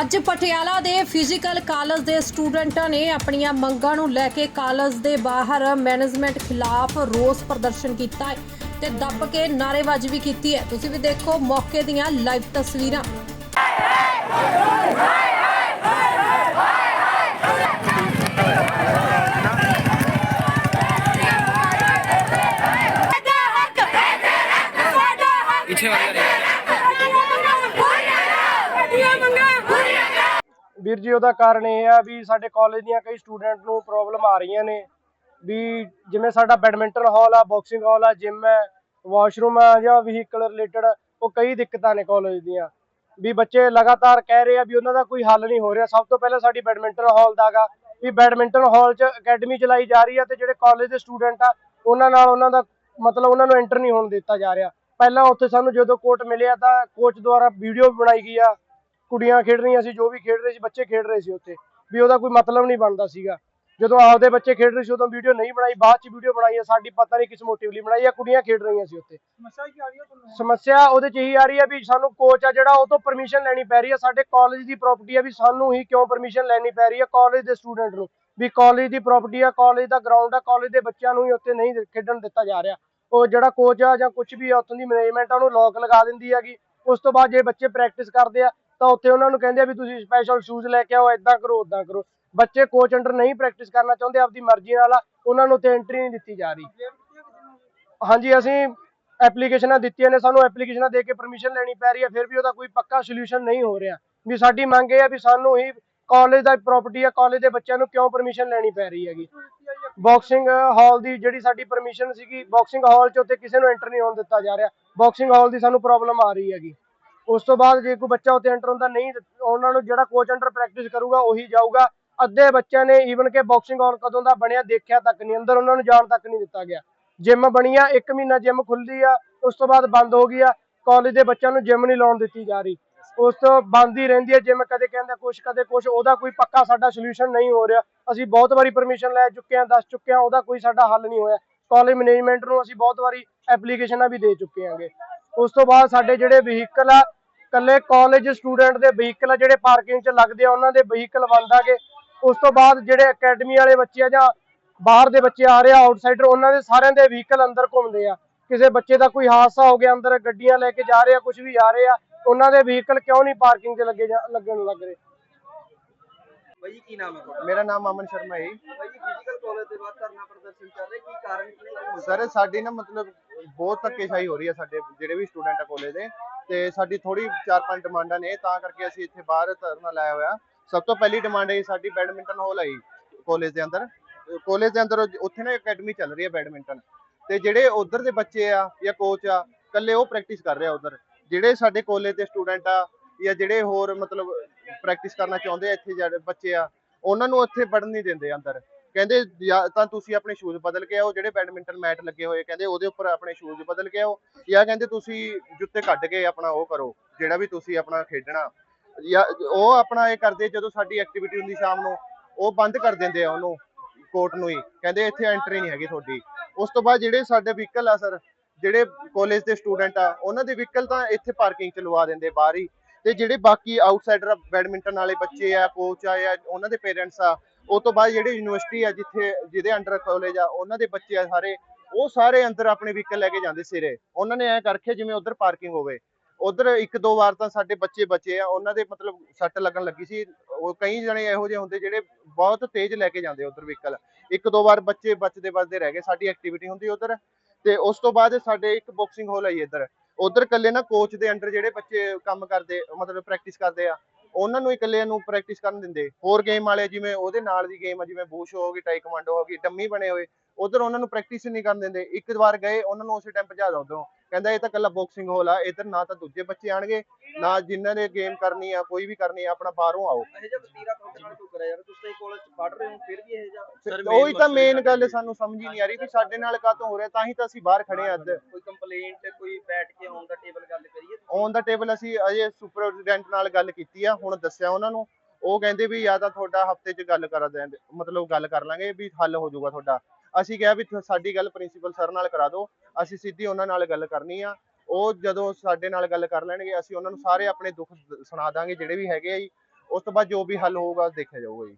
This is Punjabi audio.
ਅੱਜ ਪਟਿਆਲਾ ਦੇ ਫਿਜ਼ੀਕਲ ਕਾਲਜ ਦੇ ਸਟੂਡੈਂਟਾਂ ਨੇ ਆਪਣੀਆਂ ਮੰਗਾਂ ਨੂੰ ਲੈ ਕੇ ਕਾਲਜ ਦੇ ਬਾਹਰ ਮੈਨੇਜਮੈਂਟ ਖਿਲਾਫ ਰੋਸ ਪ੍ਰਦਰਸ਼ਨ ਕੀਤਾ ਹੈ ਤੇ ਦੱਬ ਕੇ ਨਾਅਰੇਬਾਜ਼ੀ ਵੀ ਕੀਤੀ ਹੈ। ਤੁਸੀਂ ਵੀ ਦੇਖੋ ਮੌਕੇ ਦੀਆਂ ਲਾਈਵ ਤਸਵੀਰਾਂ ਸਾਡਾ ਹੱਕ ਸਾਡਾ ਹੱਕ ਪਿੱਛੇ ਵਾਲੀ ਕਰੇ ਸਾਡੀਆਂ ਮੰਗਾਂ ਪੂਰੀਆਂ ਕਰ ਵੀਰ ਜੀ, ਉਹਦਾ ਕਾਰਨ ਇਹ ਆ ਵੀ ਸਾਡੇ ਕਾਲਜ ਦੀਆਂ ਕਈ ਸਟੂਡੈਂਟ ਨੂੰ ਪ੍ਰੋਬਲਮ ਆ ਰਹੀਆਂ ਨੇ। ਵੀ ਜਿਵੇਂ ਸਾਡਾ ਬੈਡਮਿੰਟਨ ਹਾਲ ਆ ਬਾਕਸਿੰਗ ਹਾਲ ਆ ਜਿਮ ਹੈ ਵਾਸ਼ਰੂਮ ਆ ਜਾਂ ਵਹੀਕਲ ਰਿਲੇਟਡ ਉਹ ਕਈ ਦਿੱਕਤਾਂ ਨੇ ਕਾਲਜ ਦੀਆਂ। ਵੀ ਬੱਚੇ ਲਗਾਤਾਰ ਕਹਿ ਰਹੇ ਆ ਵੀ ਉਹਨਾਂ ਦਾ ਕੋਈ ਹੱਲ ਨਹੀਂ ਹੋ ਰਿਹਾ। ਸਭ ਤੋਂ ਪਹਿਲਾਂ ਸਾਡੀ ਬੈਡਮਿੰਟਨ ਹਾਲ ਦਾਗਾ ਵੀ ਬੈਡਮਿੰਟਨ ਹਾਲ 'ਚ ਅਕੈਡਮੀ ਚਲਾਈ ਜਾ ਰਹੀ ਆ ਤੇ ਜਿਹੜੇ ਕਾਲਜ ਦੇ ਸਟੂਡੈਂਟ ਆ, ਉਹਨਾਂ ਨਾਲ ਉਹਨਾਂ ਦਾ ਮਤਲਬ ਉਹਨਾਂ ਨੂੰ ਐਂਟਰ ਨਹੀਂ ਹੋਣ ਦਿੱਤਾ ਜਾ ਰਿਹਾ। ਪਹਿਲਾਂ ਉੱਥੇ ਸਾਨੂੰ ਜਦੋਂ ਕੋਰਟ ਮਿਲਿਆ ਤਾਂ ਕੋਚ ਦੁਆਰਾ ਵੀਡੀਓ ਬਣਾਈ ਗਈ ਆ। ਕੁੜੀਆਂ ਖੇਡ ਰਹੀਆਂ ਸੀ ਜੋ ਵੀ ਖੇਡ ਰਹੇ ਸੀ ਬੱਚੇ ਖੇਡ ਰਹੇ ਸੀ ਉੱਥੇ। ਵੀ ਉਹਦਾ ਕੋਈ ਮਤਲਬ ਨਹੀਂ ਬਣਦਾ ਸੀਗਾ। ਜਦੋਂ ਆਪਦੇ ਬੱਚੇ ਖੇਡ ਰਹੇ ਸੀ ਉਦੋਂ ਵੀਡੀਓ ਨਹੀਂ ਬਣਾਈ ਬਾਅਦ ਚ ਵੀਡੀਓ ਬਣਾਈ ਆ ਸਾਡੀ ਪਤਾ ਨਹੀਂ ਕਿਸ ਮੋਟਿਵ ਲਈ ਬਣਾਈ ਆ ਕੁੜੀਆਂ ਖੇਡ ਰਹੀਆਂ ਸੀ ਉੱਥੇ। ਸਮੱਸਿਆ ਕੀ ਆ ਰਹੀ ਹੈ ਤੁਹਾਨੂੰ? ਸਮੱਸਿਆ ਉਹਦੇ ਚ ਇਹੀ ਆ ਰਹੀ ਹੈ ਵੀ ਸਾਨੂੰ ਕੋਚ ਆ ਜਿਹੜਾ ਉਹ ਤੋਂ ਪਰਮਿਸ਼ਨ ਲੈਣੀ ਪੈ ਰਹੀ ਹੈ ਸਾਡੇ ਕਾਲਜ ਦੀ ਪ੍ਰਾਪਰਟੀ ਆ ਵੀ ਸਾਨੂੰ ਹੀ ਕਿਉਂ ਪਰਮਿਸ਼ਨ ਲੈਣੀ ਪੈ ਰਹੀ ਹੈ ਕਾਲਜ ਦੇ ਸਟੂਡੈਂਟ ਨੂੰ? ਵੀ ਕਾਲਜ ਦੀ ਪ੍ਰਾਪਰਟੀ ਆ ਕਾਲਜ ਦਾ ਗਰਾਊਂਡ ਆ ਕਾਲਜ ਦੇ ਬੱਚਿਆਂ ਨੂੰ ਹੀ ਉੱਥੇ ਨਹੀਂ ਖੇਡਣ ਦਿੱਤਾ ਜਾ ਰਿਹਾ। ਉਹ ਜਿਹੜਾ ਕੋਚ ਆ ਜਾਂ ਕੁਝ ਵੀ ਆ ਉੱਥੋਂ ਦੀ ਮੈਨੇਜਮੈਂਟ ਆ ਉਹਨੂੰ ਲੋਕ ਲਗਾ ਦਿੰਦੀ ਹੈਗੀ। ਉਸ ਤੋਂ ਬਾਅਦ ਜੇ ਬੱਚੇ ਪ੍ਰੈਕਟਿਸ ਕਰਦੇ ਆ ਤਾਂ ਉੱਥੇ ਉਹਨਾਂ ਨੂੰ ਕਹਿੰਦੇ ਆ ਵੀ ਤੁਸੀਂ ਸਪੈਸ਼ਲ ਸ਼ੂਜ਼ ਲੈ ਕੇ ਆਓ ਇਦਾਂ ਕਰੋ ਉਦਾਂ ਕਰੋ। ਬੱਚੇ ਕੋਚ ਅੰਡਰ ਨਹੀਂ ਪ੍ਰੈਕਟਿਸ ਕਰਨਾ ਚਾਹੁੰਦੇ, ਆਪਦੀ ਮਰਜ਼ੀ ਨਾਲ ਉਹਨਾਂ ਨੂੰ ਉੱਥੇ ਐਂਟਰੀ ਨਹੀਂ ਦਿੱਤੀ ਜਾ ਰਹੀ। ਹਾਂਜੀ, ਅਸੀਂ ਐਪਲੀਕੇਸ਼ਨਾਂ ਦਿੱਤੀਆਂ ਨੇ, ਸਾਨੂੰ ਐਪਲੀਕੇਸ਼ਨਾਂ ਦੇ ਕੇ ਪਰਮਿਸ਼ਨ ਲੈਣੀ ਪੈ ਰਹੀ ਹੈ ਫਿਰ ਵੀ ਉਹਦਾ ਕੋਈ ਪੱਕਾ ਸੋਲੂਸ਼ਨ ਨਹੀਂ ਹੋ ਰਿਹਾ। ਵੀ ਸਾਡੀ ਮੰਗ ਇਹ ਹੈ ਵੀ ਸਾਨੂੰ ਹੀ ਕਾਲਜ ਦਾ ਪ੍ਰਾਪਰਟੀ ਹੈ ਕਾਲਜ ਦੇ ਬੱਚਿਆਂ ਨੂੰ ਕਿਉਂ ਪਰਮਿਸ਼ਨ ਲੈਣੀ ਪੈ ਰਹੀ ਹੈਗੀ? ਬਾਕਸਿੰਗ ਹਾਲ ਦੀ ਜਿਹੜੀ ਸਾਡੀ ਪਰਮਿਸ਼ਨ ਸੀਗੀ ਬਾਕਸਿੰਗ ਹਾਲ 'ਚ ਉੱਥੇ ਕਿਸੇ ਨੂੰ ਐਂਟਰ ਨਹੀਂ ਹੋਣ ਦਿੱਤਾ ਜਾ ਰਿਹਾ। ਬਾਕਸਿੰਗ ਹਾਲ ਦੀ ਸਾਨੂੰ ਪ੍ਰੋਬਲਮ ਆ ਰਹੀ ਹੈਗੀ। ਉਸ ਤੋਂ ਬਾਅਦ ਜੇ ਕੋਈ ਬੱਚਾ ਉੱਥੇ ਐਂਟਰ ਹੁੰਦਾ, ਨਹੀਂ ਉਹਨਾਂ ਨੂੰ ਜਿਹੜਾ ਕੋਚ ਅੰਡਰ ਪ੍ਰੈਕਟਿਸ ਕਰੂਗਾ, ਉਹੀ ਜਾਊਗਾ। ਅੱਧੇ ਬੱਚਿਆਂ ਨੇ ਈਵਨ ਕਿ ਬਾਕਸਿੰਗ ਹਾਲ ਕਦੋਂ ਦਾ ਬਣਿਆ, ਦੇਖਿਆ ਤੱਕ ਨਹੀਂ, ਅੰਦਰ ਉਹਨਾਂ ਨੂੰ ਜਾਣ ਤੱਕ ਨਹੀਂ ਦਿੱਤਾ ਗਿਆ। ਜਿਮ ਬਣੀ 1 ਮਹੀਨਾ ਜਿਮ ਖੁੱਲਦੀ ਆ, ਉਸ ਤੋਂ ਬਾਅਦ ਬੰਦ ਹੋ ਗਈ ਆ ਕਾਲਜ ਦੇ ਬੱਚਿਆਂ ਨੂੰ ਜਿਮ ਨਹੀਂ ਲਾਉਣ ਦਿੱਤੀ ਜਾ ਰਹੀ। ਉਸ ਤੋਂ ਬੰਦ ਹੀ ਰਹਿੰਦੀ ਹੈ ਜਿਮ ਕਦੇ ਕਹਿੰਦਾ ਕੁਛ, ਕਦੇ ਕੁਛ, ਉਹਦਾ ਕੋਈ ਪੱਕਾ ਸਾਡਾ ਸੋਲੂਸ਼ਨ ਨਹੀਂ ਹੋ ਰਿਹਾ। ਅਸੀਂ ਬਹੁਤ ਵਾਰੀ ਪਰਮਿਸ਼ਨ ਲੈ ਚੁੱਕੇ ਹਾਂ, ਦੱਸ ਚੁੱਕੇ ਹਾਂ, ਉਹਦਾ ਕੋਈ ਸਾਡਾ ਹੱਲ ਨਹੀਂ ਹੋਇਆ। ਕਾਲਜ ਮੈਨੇਜਮੈਂਟ ਨੂੰ ਅਸੀਂ ਬਹੁਤ ਵਾਰੀ ਐਪਲੀਕੇਸ਼ਨਾਂ ਵੀ ਦੇ ਚੁੱਕੇ ਹਾਂਗੇ। ਉਸ ਤੋਂ ਬਾਅਦ ਸਾਡੇ ਜਿਹੜੇ ਵਹੀਕਲ ਆ ਕੱਲੇ ਕਾਲਜ ਸਟੂਡੈਂਟ ਦੇ ਵਹੀਕਲ ਆ ਜਿਹੜੇ ਪਾਰਕਿੰਗ 'ਚ ਲੱਗਦੇ ਆ ਉਹਨਾਂ ਦੇ ਵਹੀਕਲ ਬੰਦ ਆਗੇ ਉਸ ਤੋਂ ਬਾਅਦ ਜਿਹੜੇ ਅਕੈਡਮੀ ਵਾਲੇ ਬੱਚੇ ਆ ਜਾਂ ਬਾਹਰ ਦੇ ਬੱਚੇ ਆ ਰਹੇ ਆ ਆਊਟਸਾਈਡਰ ਉਹਨਾਂ ਦੇ ਸਾਰਿਆਂ ਦੇ ਵਹੀਕਲ ਅੰਦਰ ਘੁੰਮਦੇ ਆ। ਕਿਸੇ ਬੱਚੇ ਦਾ ਕੋਈ ਹਾਦਸਾ ਹੋ ਗਿਆ ਅੰਦਰ ਗੱਡੀਆਂ ਲੈ ਕੇ ਜਾ ਰਹੇ ਆ ਕੁਝ ਵੀ ਆ ਰਹੇ ਆ ਉਹਨਾਂ ਦੇ ਵਹੀਕਲ ਕਿਉਂ ਨਹੀਂ ਪਾਰਕਿੰਗ 'ਚ ਲੱਗੇ ਜਾ- ਲੱਗਣ ਲੱਗ ਰਹੇ? ਕੀ ਨਾਮ ਹੈ ਤੁਹਾਡਾ? ਮੇਰਾ ਨਾਮ ਅਮਨ ਸ਼ਰਮਾ ਹੈ ਬਾਈ ਜੀ ਫਿਜ਼ੀਕਲ ਕਾਲਜ ਦੇ ਬਾਅਦ ਧਰਨਾ ਪ੍ਰਦਰਸ਼ਨ ਚੱਲ ਰਿਹਾ ਕੀ ਕਾਰਨ ਕੀ ਹੈ? ਸਰ ਸਾਡੀ ਨਾ ਮਤਲਬ ਬਹੁਤ ਧੱਕੇਸ਼ਾਹੀ ਹੋ ਰਹੀ ਹੈ ਸਾਡੇ ਜਿਹੜੇ ਵੀ ਸਟੂਡੈਂਟ ਆ ਕਾਲਜ ਦੇ। ਤੇ ਸਾਡੀ ਥੋੜੀ ਚਾਰ ਪੰਜ ਡਿਮਾਂਡਾਂ ਨੇ, ਤਾਂ ਕਰਕੇ ਅਸੀਂ ਇੱਥੇ ਬਾਹਰ ਧਰਨਾ ਲਾਇਆ ਹੋਇਆ। ਸਭ ਤੋਂ ਪਹਿਲੀ ਡਿਮਾਂਡ ਹੈ ਸਾਡੀ ਬੈਡਮਿੰਟਨ ਹਾਲ ਆਈ ਕਾਲਜ ਦੇ ਅੰਦਰ। ਕਾਲਜ ਦੇ ਅੰਦਰ ਉੱਥੇ ਨਾ ਅਕੈਡਮੀ ਚੱਲ ਰਹੀ ਹੈ ਬੈਡਮਿੰਟਨ। ਤੇ ਜਿਹੜੇ ਉਧਰ ਦੇ ਬੱਚੇ ਆ ਜਾਂ ਕੋਚ ਆ ਕੱਲੇ ਉਹ ਪ੍ਰੈਕਟਿਸ ਕਰ ਰਿਹਾ ਉਧਰ। ਜਿਹੜੇ ਸਾਡੇ ਕਾਲਜ ਦੇ ਸਟੂਡੈਂਟ ਆ ਜਾਂ ਜਿਹੜੇ ਹੋਰ ਮਤਲਬ ਪ੍ਰੈਕਟਿਸ ਕਰਨਾ ਚਾਹੁੰਦੇ ਆ ਇੱਥੇ ਜਿਹੜੇ ਬੱਚੇ ਆ, ਉਹਨਾਂ ਨੂੰ ਇੱਥੇ ਪੜਨ ਨਹੀਂ ਦਿੰਦੇ ਅੰਦਰ। ਕਹਿੰਦੇ ਜਾਂ ਤਾਂ ਤੁਸੀਂ ਆਪਣੇ ਸ਼ੂਜ਼ ਬਦਲ ਕੇ ਆਓ, ਜਿਹੜੇ ਬੈਡਮਿੰਟਨ ਮੈਟ ਲੱਗੇ ਹੋਏ, ਕਹਿੰਦੇ ਉਹਦੇ ਉੱਪਰ ਆਪਣੇ ਸ਼ੂਜ਼ ਬਦਲ ਕੇ ਆਓ, ਜਾਂ ਕਹਿੰਦੇ ਤੁਸੀਂ ਜੁੱਤੇ ਕੱਢ ਕੇ ਆਪਣਾ ਉਹ ਕਰੋ, ਜਿਹੜਾ ਵੀ ਤੁਸੀਂ ਆਪਣਾ ਖੇਡਣਾ। ਜਾਂ ਉਹ ਆਪਣਾ ਇਹ ਕਰਦੇ ਜਦੋਂ ਸਾਡੀ ਐਕਟੀਵਿਟੀ ਹੁੰਦੀ ਸ਼ਾਮ ਨੂੰ, ਉਹ ਬੰਦ ਕਰ ਦਿੰਦੇ ਆ ਉਹਨੂੰ ਕੋਰਟ ਨੂੰ ਹੀ। ਕਹਿੰਦੇ ਇੱਥੇ ਐਂਟਰੀ ਨਹੀਂ ਹੈਗੀ ਤੁਹਾਡੀ। ਉਸ ਤੋਂ ਬਾਅਦ ਜਿਹੜੇ ਸਾਡੇ ਵਹੀਕਲ ਆ ਸਰ ਜਿਹੜੇ ਕਾਲਜ ਦੇ ਸਟੂਡੈਂਟ ਆ, ਉਹਨਾਂ ਦੇ ਵਹੀਕਲ ਤਾਂ ਇੱਥੇ ਪਾਰਕਿੰਗ ਚ ਲਵਾ ਦਿੰਦੇ ਬਾਹਰ ਹੀ। ਤੇ ਜਿਹੜੇ ਬਾਕੀ ਆਊਟਸਾਈਡਰ ਬੈਡਮਿੰਟਨ ਵਾਲੇ ਬੱਚੇ ਆ ਕੋਚ ਆ, ਜਾਂ ਉਹਨਾਂ ਦੇ ਪੇਰੈਂਟਸ ਆ ਉਹ ਤੋਂ ਬਾਅਦ ਜਿਹੜੇ ਯੂਨੀਵਰਸਿਟੀ ਆ ਜਿੱਥੇ, ਜਿਹਦੇ ਅੰਡਰ ਕਾਲਜ ਆ, ਉਹਨਾਂ ਦੇ ਬੱਚੇ ਆ ਸਾਰੇ, ਉਹ ਸਾਰੇ ਅੰਦਰ ਆਪਣੇ ਵਹੀਕਲ ਲੈ ਕੇ ਜਾਂਦੇ ਸਿਰੇ। ਉਹਨਾਂ ਨੇ ਐ ਕਰਕੇ ਜਿਵੇਂ ਉਧਰ ਪਾਰਕਿੰਗ ਹੋਵੇ, ਉਧਰ ਇੱਕ ਦੋ ਵਾਰ ਤਾਂ ਸਾਡੇ ਬੱਚੇ ਬਚੇ ਆ, ਉਹਨਾਂ ਦੇ ਮਤਲਬ ਸੱਟ ਲੱਗਣ ਲੱਗੀ ਸੀ। ਉਹ ਕਈ ਜਣੇ ਇਹੋ ਜਿਹੇ ਹੁੰਦੇ ਜਿਹੜੇ ਬਹੁਤ ਤੇਜ਼ ਲੈ ਕੇ ਜਾਂਦੇ ਉਧਰ ਵਹੀਕਲ ਇੱਕ ਦੋ ਵਾਰ ਬੱਚੇ ਬਚਦੇ ਬਚਦੇ ਰਹਿ ਗਏ, ਸਾਡੀ ਐਕਟੀਵਿਟੀ ਹੁੰਦੀ ਉਧਰ। ਤੇ ਉਸ ਤੋਂ ਬਾਅਦ ਸਾਡੇ ਇੱਕ ਬਾਕਸਿੰਗ ਹਾਲ ਹੈ ਇੱਧਰ। ਉਧਰ ਕੱਲੇ ਨਾ ਕੋਚ ਦੇ ਅੰਡਰ ਜਿਹੜੇ ਬੱਚੇ ਕੰਮ ਕਰਦੇ, ਮਤਲਬ ਪ੍ਰੈਕਟਿਸ ਕਰਦੇ ਆ। ਉਹਨਾਂ ਨੂੰ ਇਕੱਲੇ ਨੂੰ ਪ੍ਰੈਕਟਿਸ ਕਰਨ ਦਿੰਦੇ। ਹੋਰ ਗੇਮ ਵਾਲੇ ਜਿਵੇਂ ਉਹਦੇ ਨਾਲ ਦੀ ਗੇਮ ਆ, ਜਿਵੇਂ ਬੂਸ਼ ਹੋ ਗਈ ਟਾਈ ਕਮਾਂਡੋ ਹੋ ਗਈ ਡੰਮੀ ਬਣੇ ਹੋਏ। ਉਧਰ ਉਹਨਾਂ ਨੂੰ ਪ੍ਰੈਕਟਿਸ ਨਹੀਂ ਕਰਨ ਦਿੰਦੇ। ਇੱਕ ਵਾਰ ਗਏ ਉਹਨਾਂ ਨੂੰ ਉਸੇ ਟਾਈਮ ਭਜਾ ਦੋ ਉਧਰੋਂ। ਕਹਿੰਦਾ ਇਹ ਤਾਂ ਇਕੱਲਾ ਬਾਕਸਿੰਗ ਹਾਲ ਆ ਇੱਧਰ ਨਾ ਤਾਂ ਦੂਜੇ ਬੱਚੇ ਆਣਗੇ ਨਾ ਜਿਨ੍ਹਾਂ ਨੇ ਗੇਮ ਕਰਨੀ ਆ ਕੋਈ ਵੀ ਕਰਨੀ ਆ ਆਪਣਾ ਬਾਹਰੋਂ ਆਓ। ਇਹ ਜਿਹਾ ਵਤੀਰਾ ਤੁਹਾਡੇ ਨਾਲ ਕਿਉਂ ਕਰਿਆ ਯਾਰ ਤੁਸੀਂ ਕਾਲਜ ਚ ਪੜ੍ਹ ਰਹੇ ਹੋ ਫਿਰ ਵੀ ਇਹ ਜਿਹਾ ਉਹੀ ਤਾਂ ਮੇਨ ਗੱਲ ਸਾਨੂੰ ਸਮਝ ਹੀ ਨਹੀਂ ਆ ਰਹੀ ਵੀ ਸਾਡੇ ਨਾਲ ਕਾਹਤੋਂ ਹੋ ਰਿਹਾ ਤਾਂ ਹੀ ਤਾਂ ਅਸੀਂ ਬਾਹਰ ਖੜੇ ਆ ਅੱਜ। ਕੋਈ ਕੰਪਲੇਂਟ ਕੋਈ ਬੈਠ ਕੇ ਔਨ ਦਾ ਟੇਬਲ ਗੱਲ ਕਰੀਏ ਔਨ ਦਾ ਟੇਬਲ ਅਸੀਂ ਅਜੇ ਸੁਪਰਡੈਂਟ ਨਾਲ ਗੱਲ ਕੀਤੀ ਆ ਹੁਣ ਦੱਸਿਆ ਉਹਨਾਂ ਨੂੰ। ਉਹ ਕਹਿੰਦੇ ਵੀ ਜਾਂ ਤਾਂ ਤੁਹਾਡਾ ਹਫ਼ਤੇ 'ਚ ਗੱਲ ਕਰ ਦਿਆਂਗੇ ਮਤਲਬ ਗੱਲ ਕਰ ਲਾਂਗੇ ਵੀ ਹੱਲ ਹੋ ਜਾਊਗਾ ਤੁਹਾਡਾ। ਅਸੀਂ ਕਿਹਾ ਵੀ ਸਾਡੀ ਗੱਲ ਪ੍ਰਿੰਸੀਪਲ ਸਰ ਨਾਲ ਕਰਾ ਦਿਓ, ਅਸੀਂ ਸਿੱਧੀ ਉਹਨਾਂ ਨਾਲ ਗੱਲ ਕਰਨੀ ਆ, ਉਹ ਜਦੋਂ ਸਾਡੇ ਨਾਲ ਗੱਲ ਕਰ ਲੈਣਗੇ, ਅਸੀਂ ਉਹਨਾਂ ਨੂੰ ਸਾਰੇ ਆਪਣੇ ਦੁੱਖ ਸੁਣਾ ਦਾਂਗੇ ਜਿਹੜੇ ਵੀ ਹੈਗੇ ਆ ਜੀ, ਉਸ ਤੋਂ ਬਾਅਦ ਜੋ ਵੀ ਹੱਲ ਹੋਊਗਾ ਦੇਖਿਆ ਜਾਊਗਾ ਜੀ।